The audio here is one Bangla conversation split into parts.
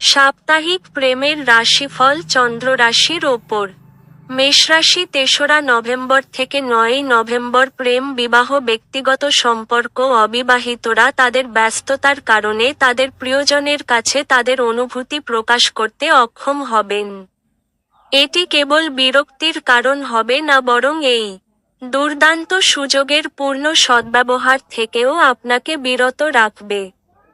সাপ্তাহিক প্রেমের রাশিফল চন্দ্র রাশির ওপর। মেষরাশি তেসরা নভেম্বর থেকে নয়ই নভেম্বর প্রেম, বিবাহ, ব্যক্তিগত সম্পর্ক, অবিবাহিতরা তাদের ব্যস্ততার কারণে তাদের প্রিয়জনের কাছে তাদের অনুভূতি প্রকাশ করতে অক্ষম হবেন। এটি কেবল বিরক্তির কারণ হবে না বরং এই দুর্দান্ত সুযোগের পূর্ণ সদ্ব্যবহার থেকেও আপনাকে বিরত রাখবে।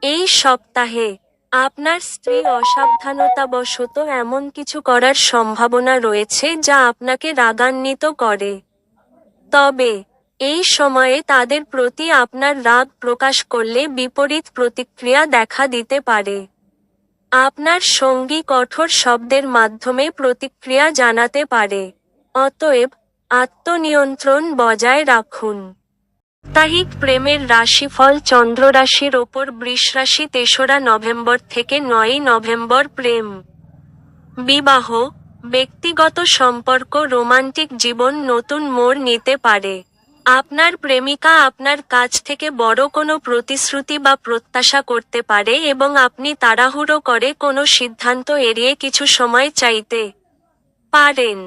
এই সপ্তাহে আপনার স্ত্রী অসাবধানতাবশত এমন কিছু করার সম্ভাবনা রয়েছে যা আপনাকে রাগান্বিত করে। তবে, এই সময়ে তাদের প্রতি আপনার রাগ প্রকাশ করলে বিপরীত প্রতিক্রিয়া দেখা দিতে পারে। আপনার সঙ্গী কঠোর শব্দের মাধ্যমে প্রতিক্রিয়া জানাতে পারে। অতএব, আত্মনিয়ন্ত্রণ বজায় রাখুন। সাপ্তাহিক প্রেমের রাশিফল চন্দ্র রাশির ওপর বৃষ রাশি তেসরা নভেম্বর থেকে নয়ই নভেম্বর প্রেম। বিবাহ, ব্যক্তিগত সম্পর্ক, রোমান্টিক জীবন, নতুন মোড় নিতে পারে। আপনার প্রেমিকা আপনার কাছ থেকে বড় কোনো প্রতিশ্রুতি বা প্রত্যাশা করতে পারে এবং আপনি তাড়াহুড়ো করে কোনো সিদ্ধান্ত এড়িয়ে কিছু সময় চাইতে পারেন।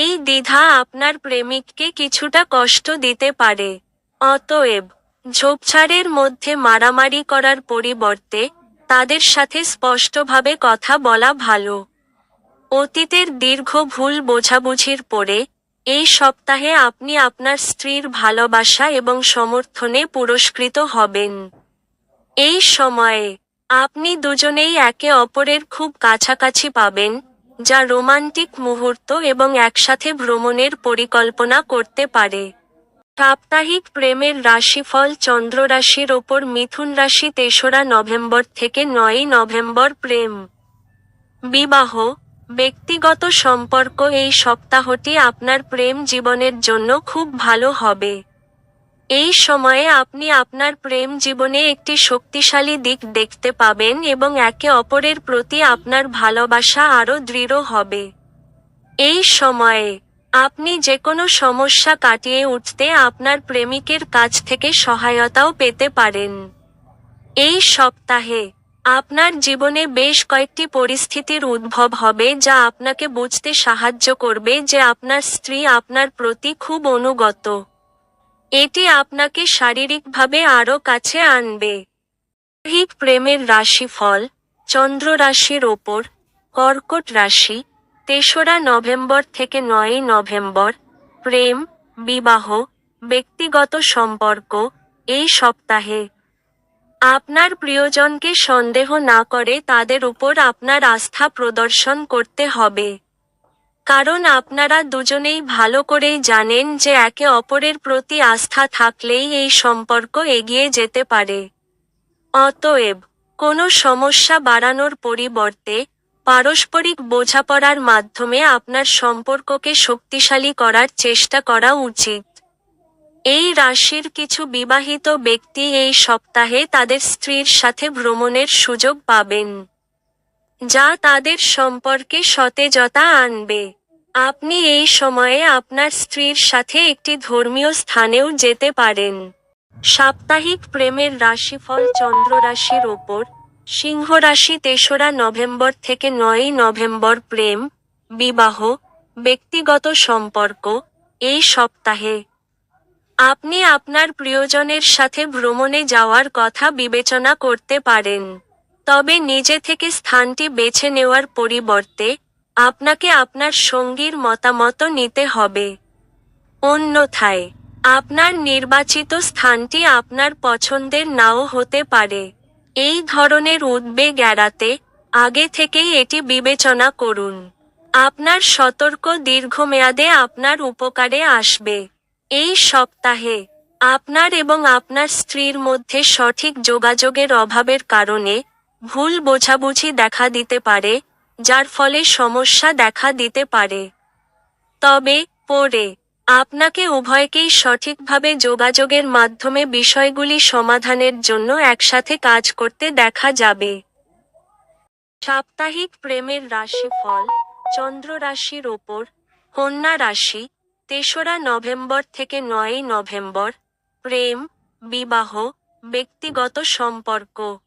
এই দ্বিধা আপনার প্রেমিককে কিছুটা কষ্ট দিতে পারে। অতএব, ঝোপঝাড়ের মধ্যে মারামারি করার পরিবর্তে তাদের সাথে স্পষ্টভাবে কথা বলা ভালো। অতীতের দীর্ঘ ভুল বোঝাবুঝির পরে, এই সপ্তাহে আপনি আপনার স্ত্রীর ভালোবাসা এবং সমর্থনে পুরস্কৃত হবেন। এই সময়ে, আপনি দুজনেই একে অপরের খুব কাছাকাছি পাবেন, যা রোমান্টিক মুহূর্ত এবং একসাথে ভ্রমণের পরিকল্পনা করতে পারে। সাপ্তাহিক প্রেমের রাশিফল চন্দ্র রাশির ওপর মিথুন রাশি তেসরা নভেম্বর থেকে নয়ই নভেম্বর প্রেম। বিবাহ, ব্যক্তিগত সম্পর্ক এই সপ্তাহটি আপনার প্রেম জীবনের জন্য খুব ভালো হবে। এই সময়ে আপনি আপনার প্রেম জীবনে একটি শক্তিশালী দিক দেখতে পাবেন এবং একে অপরের প্রতি আপনার ভালোবাসা আরও দৃঢ় হবে। এই সময়ে আপনি যে কোনো সমস্যা কাটিয়ে উঠতে আপনার প্রেমিকের কাছ থেকে সহায়তাও পেতে পারেন। এই সপ্তাহে আপনার জীবনে বেশ কয়েকটি পরিস্থিতির উদ্ভব হবে যা আপনাকে বুঝতে সাহায্য করবে যে আপনার স্ত্রী আপনার প্রতি খুব অনুগত। এটি আপনাকে শারীরিকভাবে আরও কাছে আনবে। দৈহিক প্রেমের রাশিফল চন্দ্র রাশির ওপর, কর্কট রাশি তেসরা নভেম্বর থেকে নয়ই নভেম্বর, প্রেম, বিবাহ, ব্যক্তিগত সম্পর্ক, এই সপ্তাহে। আপনার প্রিয়জনকে সন্দেহ না করে তাদের উপর আপনার আস্থা প্রদর্শন করতে হবে। কারণ আপনারা দুজনেই ভালো করেই জানেন যে একে অপরের প্রতি আস্থা থাকলেই এই সম্পর্ক এগিয়ে যেতে পারে। অতএব, কোনো সমস্যা বাড়ানোর পরিবর্তে পারস্পরিক বোঝাপড়ার মাধ্যমে আপনার সম্পর্ককে শক্তিশালী করার চেষ্টা করা উচিত। এই রাশির কিছু বিবাহিত ব্যক্তি এই সপ্তাহে তাদের স্ত্রীর সাথে ভ্রমণের সুযোগ পাবেন, যা তাদের সম্পর্কে সতেজতা আনবে। আপনি এই সময়ে আপনার স্ত্রীর সাথে একটি ধর্মীয় স্থানেও যেতে পারেন। সাপ্তাহিক প্রেমের রাশিফল চন্দ্র রাশির ওপর সিংহ রাশি তেসরা নভেম্বর থেকে নয়ই নভেম্বর প্রেম, বিবাহ, ব্যক্তিগত সম্পর্ক, এই সপ্তাহে। আপনি আপনার প্রিয়জনের সাথে ভ্রমণে যাওয়ার কথা বিবেচনা করতে পারেন। তবে নিজে থেকে স্থানটি বেছে নেওয়ার পরিবর্তে আপনাকে আপনার সঙ্গীর মতামত নিতে হবে। অন্যথায়, আপনার নির্বাচিত স্থানটি আপনার পছন্দের নাও হতে পারে। এই ধরনের উদ্বেগ এড়াতে আগে থেকেই এটি বিবেচনা করুন। আপনার সতর্ক দীর্ঘমেয়াদে আপনার উপকারে আসবে। এই সপ্তাহে আপনার এবং আপনার স্ত্রীর মধ্যে সঠিক যোগাযোগের অভাবের কারণে ভুল বোঝাবুঝি দেখা দিতে পারে, যার ফলে সমস্যা দেখা দিতে পারে। তবে পরে আপনাকে উভয়কেই সঠিকভাবে যোগাযোগের মাধ্যমে বিষয়গুলি সমাধানের জন্য একসাথে কাজ করতে দেখা যাবে। সাপ্তাহিক প্রেমের রাশিফল, চন্দ্র রাশির ওপর, কন্যা রাশি, তেসরা নভেম্বর থেকে নয়ই নভেম্বর, প্রেম, বিবাহ, ব্যক্তিগত সম্পর্ক।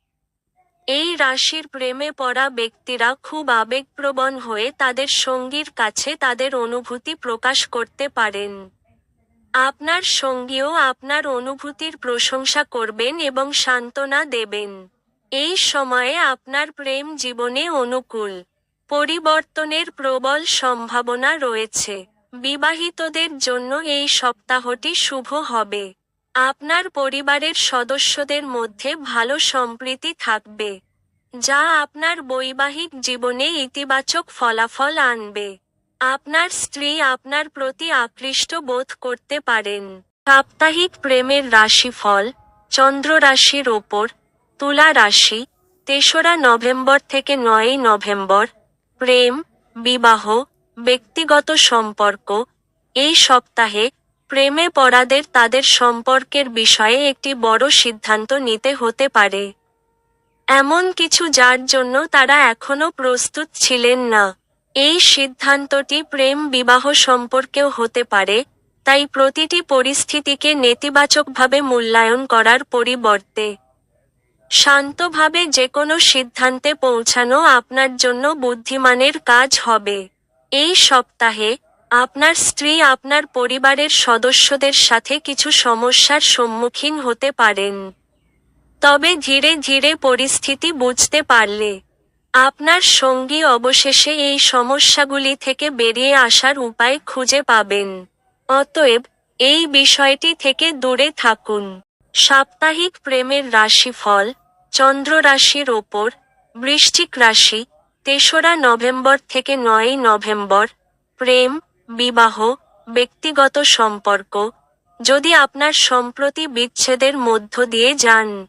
এই রাশির প্রেমে পড়া ব্যক্তিরা খুব আবেগপ্রবণ হয়ে তাদের সঙ্গীর কাছে তাদের অনুভূতি প্রকাশ করতে পারেন। আপনার সঙ্গীও আপনার অনুভূতির প্রশংসা করবেন এবং সান্ত্বনা দেবেন। এই সময়ে আপনার প্রেম জীবনে অনুকূল, পরিবর্তনের প্রবল সম্ভাবনা রয়েছে। বিবাহিতদের জন্য এই সপ্তাহটি শুভ হবে। আপনার পরিবারের সদস্যদের মধ্যে ভালো সম্প্রীতি থাকবে, যা আপনার বৈবাহিক জীবনে ইতিবাচক ফলাফল আনবে। আপনার স্ত্রী আপনার প্রতি আকৃষ্ট বোধ করতে পারেন। সাপ্তাহিক প্রেমের রাশিফল, চন্দ্র রাশির ওপর, তুলা রাশি, তেসরা নভেম্বর থেকে নয়ই নভেম্বর, প্রেম, বিবাহ, ব্যক্তিগত সম্পর্ক, এই সপ্তাহে প্রেমে পড়াদের তাদের সম্পর্কের বিষয়ে একটি বড় সিদ্ধান্ত নিতে হতে পারে। এমন কিছু যার জন্য তারা এখনও প্রস্তুত ছিলেন না। এই সিদ্ধান্তটি প্রেম বিবাহ সম্পর্কেও হতে পারে, তাই প্রতিটি পরিস্থিতিকে নেতিবাচকভাবে মূল্যায়ন করার পরিবর্তে। শান্তভাবে যে কোনো সিদ্ধান্তে পৌঁছানো আপনার জন্য বুদ্ধিমানের কাজ হবে। এই সপ্তাহে আপনার স্ত্রী আপনার পরিবারের সদস্যদের সাথে কিছু সমস্যার সম্মুখীন হতে পারেন। তবে ধীরে ধীরে পরিস্থিতি বুঝতে পারলে আপনার সঙ্গী অবশেষে এই সমস্যাগুলি থেকে বেরিয়ে আসার উপায় খুঁজে পাবেন। অতএব এই বিষয়টি থেকে দূরে থাকুন। সাপ্তাহিক প্রেমের রাশিফল চন্দ্র রাশির ওপর, বৃশ্চিক রাশি, তেসরা নভেম্বর থেকে নয়ই নভেম্বর, প্রেম বিবাহ, ব্যক্তিগত সম্পর্ক, যদি আপনার সম্প্রতি বিচ্ছেদের মধ্য দিয়ে যান,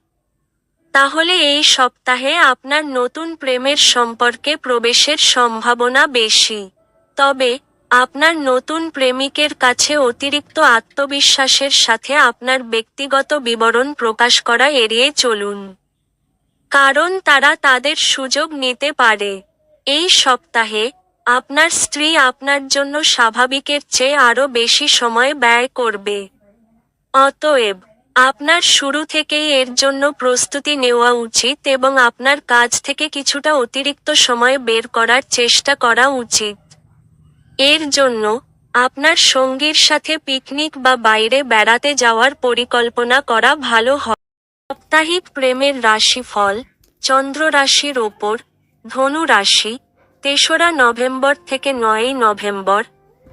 তাহলে এই সপ্তাহে আপনার নতুন প্রেমের সম্পর্কে প্রবেশের সম্ভাবনা বেশি। তবে, আপনার নতুন প্রেমিকের কাছে অতিরিক্ত আত্মবিশ্বাসের সাথে আপনার ব্যক্তিগত বিবরণ প্রকাশ করা এড়িয়ে চলুন। কারণ তারা তাদের সুযোগ নিতে পারে। এই সপ্তাহে আপনার স্ত্রী আপনার জন্য স্বাভাবিকের চেয়ে আরও বেশি সময় ব্যয় করবে। অতএব, আপনার শুরু থেকেই এর জন্য প্রস্তুতি নেওয়া উচিত এবং আপনার কাজ থেকে কিছুটা অতিরিক্ত সময় বের করার চেষ্টা করা উচিত। এর জন্য, আপনার সঙ্গীর সাথে পিকনিক বা বাইরে বেড়াতে যাওয়ার পরিকল্পনা করা ভালো হয়। সাপ্তাহিক প্রেমের রাশিফল, চন্দ্র রাশির ওপর, ধনু রাশি তেসরা নভেম্বর থেকে নয়ই নভেম্বর,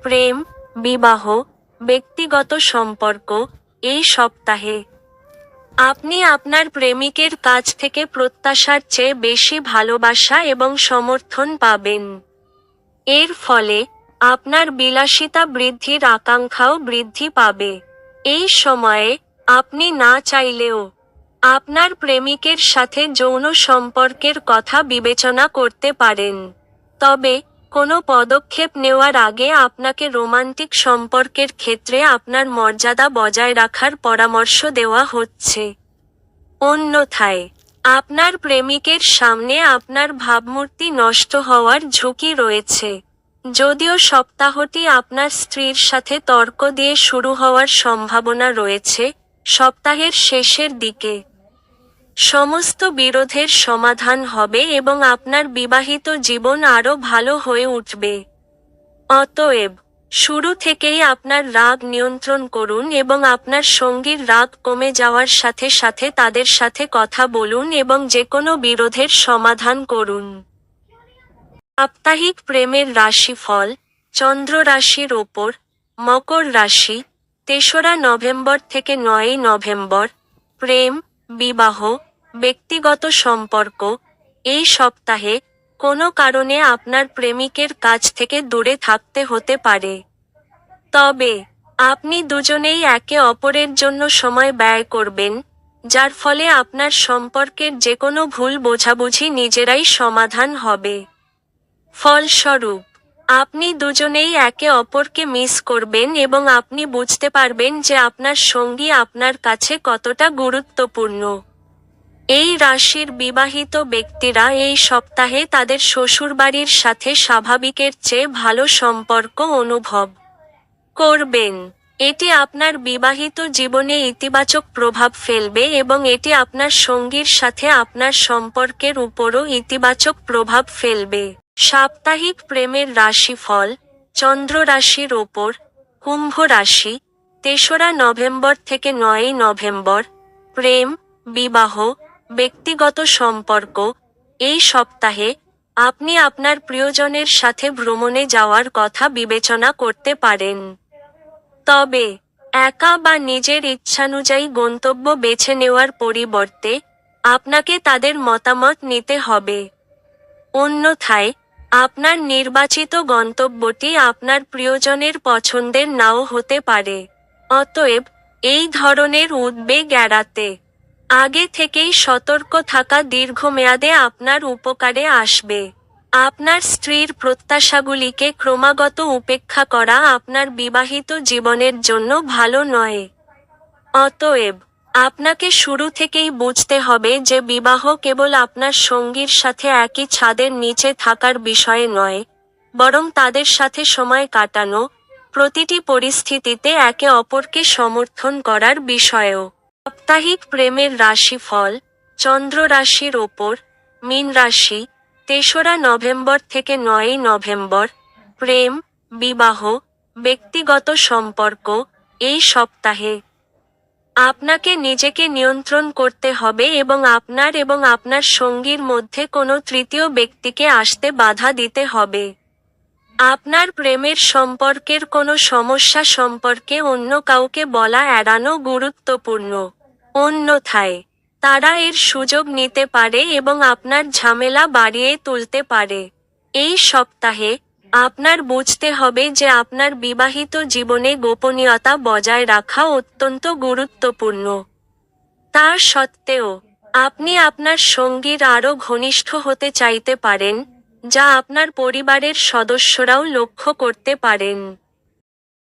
প্রেম, বিবাহ, ব্যক্তিগত সম্পর্ক, এই সপ্তাহে। আপনি আপনার প্রেমিকের কাছ থেকে প্রত্যাশার চেয়ে বেশি ভালোবাসা এবং সমর্থন পাবেন। এর ফলে আপনার বিলাসিতা বৃদ্ধির আকাঙ্ক্ষাও বৃদ্ধি পাবে। এই সময়ে আপনি না চাইলেও আপনার প্রেমিকের সাথে যৌন সম্পর্কের কথা বিবেচনা করতে পারেন। তবে, কোনো পদক্ষেপ নেওয়ার আগে আপনাকে রোমান্টিক সম্পর্কের ক্ষেত্রে আপনার মর্যাদা বজায় রাখার পরামর্শ দেওয়া হচ্ছে। অন্যথায়, আপনার প্রেমিকের সামনে আপনার ভাবমূর্তি নষ্ট হওয়ার ঝুঁকি রয়েছে। যদিও সপ্তাহটি আপনার স্ত্রীর সাথে তর্ক দিয়ে শুরু হওয়ার সম্ভাবনা রয়েছে, সপ্তাহের শেষের দিকে। সমস্ত বিরোধের সমাধান হবে এবং আপনার বিবাহিত জীবন আরও ভালো হয়ে উঠবে। অতএব, শুরু থেকেই আপনার রাগ নিয়ন্ত্রণ করুন এবং আপনার সঙ্গীর রাগ কমে যাওয়ার সাথে সাথে তাদের সাথে কথা বলুন এবং যে কোনো বিরোধের সমাধান করুন। সাপ্তাহিক প্রেমের রাশিফল, চন্দ্র রাশির ওপর, মকর রাশি, তেসরা নভেম্বর থেকে নয়ই নভেম্বর, প্রেম, বিবাহ ব্যক্তিগত সম্পর্ক, এই সপ্তাহে কোনো কারণে আপনার প্রেমিকের কাছ থেকে দূরে থাকতে হতে পারে। তবে, আপনি দুজনেই একে অপরের জন্য সময় ব্যয় করবেন, যার ফলে আপনার সম্পর্কের যে কোনো ভুল বোঝাবুঝি নিজেরাই সমাধান হবে। ফলস্বরূপ, আপনি দুজনেই একে অপরকে মিস করবেন এবং আপনি বুঝতে পারবেন যে আপনার সঙ্গী আপনার কাছে কতটা গুরুত্বপূর্ণ। এই রাশির বিবাহিত ব্যক্তিরা এই সপ্তাহে তাদের শ্বশুরবাড়ির সাথে স্বাভাবিকের চেয়ে ভালো সম্পর্ক অনুভব করবেন। এটি আপনার বিবাহিত জীবনে ইতিবাচক প্রভাব ফেলবে এবং এটি আপনার সঙ্গীর সাথে আপনার সম্পর্কের উপরও ইতিবাচক প্রভাব ফেলবে। সাপ্তাহিক প্রেমের রাশিফল চন্দ্র রাশির ওপর, কুম্ভ রাশি, তেসরা নভেম্বর থেকে নয়ই নভেম্বর, প্রেম, বিবাহ ব্যক্তিগত সম্পর্ক, এই সপ্তাহে আপনি আপনার প্রিয়জনের সাথে ভ্রমণে যাওয়ার কথা বিবেচনা করতে পারেন। তবে, একা বা নিজের ইচ্ছানুযায়ী গন্তব্য বেছে নেওয়ার পরিবর্তে আপনাকে তাদের মতামত নিতে হবে। অন্যথায়, আপনার নির্বাচিত গন্তব্যটি আপনার প্রিয়জনের পছন্দের নাও হতে পারে। অতএব, এই ধরনের উদ্বেগ এড়াতে আগে থেকেই সতর্ক থাকা দীর্ঘমেয়াদে আপনার উপকারে আসবে। আপনার স্ত্রীর প্রত্যাশাগুলিকে ক্রমাগত উপেক্ষা করা আপনার বিবাহিত জীবনের জন্য ভালো নয়। অতএব, আপনাকে শুরু থেকেই বুঝতে হবে যে বিবাহ কেবল আপনার সঙ্গীর সাথে একই ছাদের নিচে থাকার বিষয়ে নয়, বরং তাদের সাথে সময় কাটানো, প্রতিটি পরিস্থিতিতে একে অপরকে সমর্থন করার বিষয়েও। সাপ্তাহিক প্রেমের রাশিফল চন্দ্র রাশির ওপর, মীন রাশি, তেসরা নভেম্বর থেকে নয়ই নভেম্বর, প্রেম, বিবাহ, ব্যক্তিগত সম্পর্ক, এই সপ্তাহে। আপনাকে নিজেকে নিয়ন্ত্রণ করতে হবে এবং আপনার এবং আপনার সঙ্গীর মধ্যে কোনো তৃতীয় ব্যক্তিকে আসতে বাধা দিতে হবে। আপনার প্রেমের সম্পর্কের কোনো সমস্যা সম্পর্কে অন্য কাউকে বলা এড়ানো গুরুত্বপূর্ণ। অন্যথায়। তারা এর সুযোগ নিতে পারে এবং আপনার ঝামেলা বাড়িয়ে তুলতে পারে। এই সপ্তাহে আপনার বুঝতে হবে যে আপনার বিবাহিত জীবনে গোপনীয়তা বজায় রাখা অত্যন্ত গুরুত্বপূর্ণ। তার সত্ত্বেও, আপনি আপনার সঙ্গীর আরও ঘনিষ্ঠ হতে চাইতে পারেন, যা আপনার পরিবারের সদস্যরাও লক্ষ্য করতে পারেন।